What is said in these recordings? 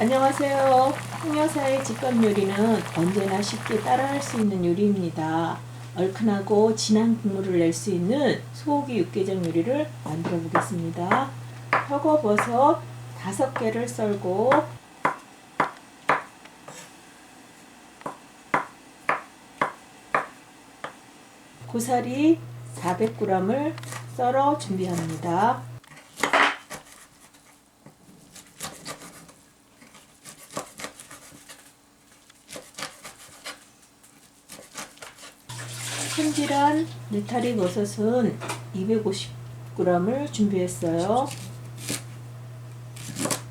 안녕하세요. 홍여사의 집밥 요리는 언제나 쉽게 따라할 수 있는 요리입니다. 얼큰하고 진한 국물을 낼 수 있는 소고기 육개장 요리를 만들어 보겠습니다. 표고버섯 5개를 썰고 고사리 400g을 썰어 준비합니다. 손질한 느타리 버섯은 250g을 준비했어요.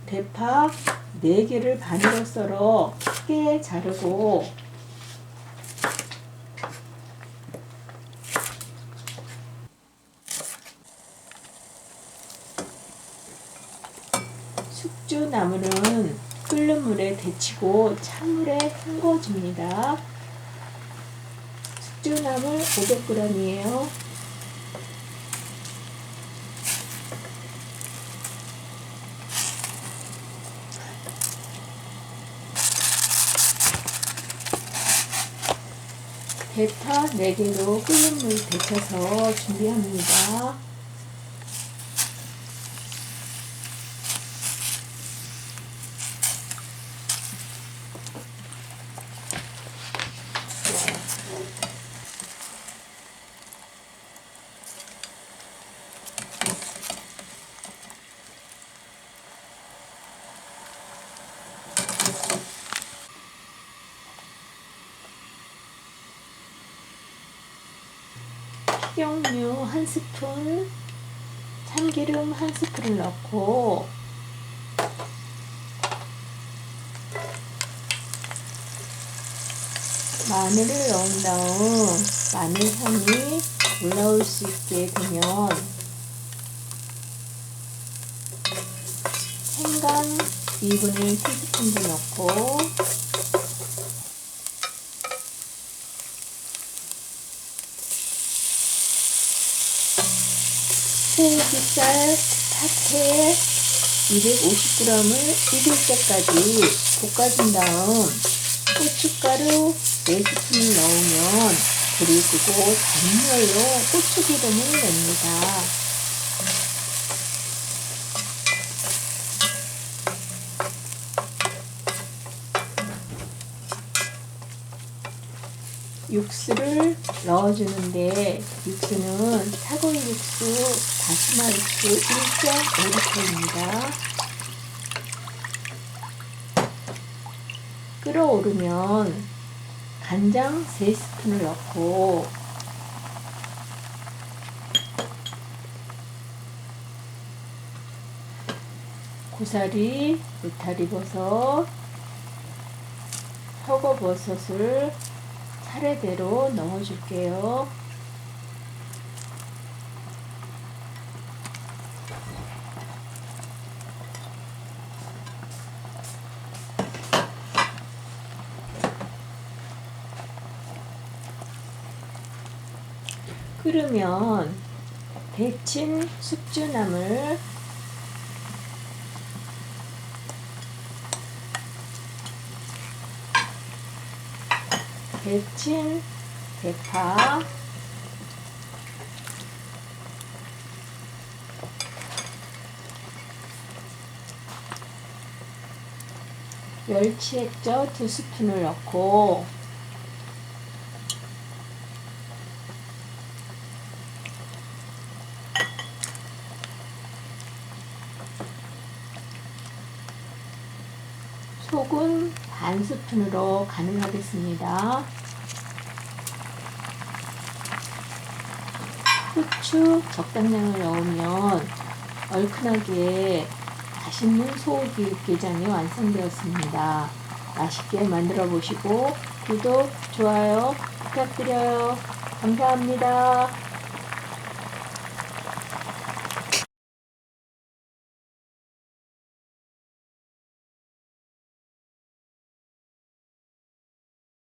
대파 4개를 반으로 썰어 크게 자르고 숙주나물은 끓는 물에 데치고 찬물에 헹궈줍니다. 숙주나물 500g이에요. 대파 4개로 끓는 물 데쳐서 준비합니다. 식용유 한 스푼, 참기름 한 스푼을 넣고 마늘을 넣은 다음 마늘 향이 올라올 수 있게 되면 생강 2분을 티스푼도 넣고 소고기살 파채 250g을 익을 때까지 볶아준 다음 고춧가루 4스푼을 넣으면 불이 끄고 단물로 고추기름을 냅니다. 육수를 넣어주는데 육수는 사골 육수, 다시마 육수 1.5리터입니다. 끓어오르면 간장 3스푼을 넣고 고사리, 느타리버섯, 표고버섯을 차례대로 넣어줄게요. 끓으면 데친 숙주나물 데친 대파. 멸치 액젓 두 스푼을 넣고 소금 반 스푼으로 간을 하겠습니다. 후추 적당량을 넣으면 얼큰하게 맛있는 소고기 육개장이 완성되었습니다. 맛있게 만들어 보시고 구독, 좋아요 부탁드려요. 감사합니다.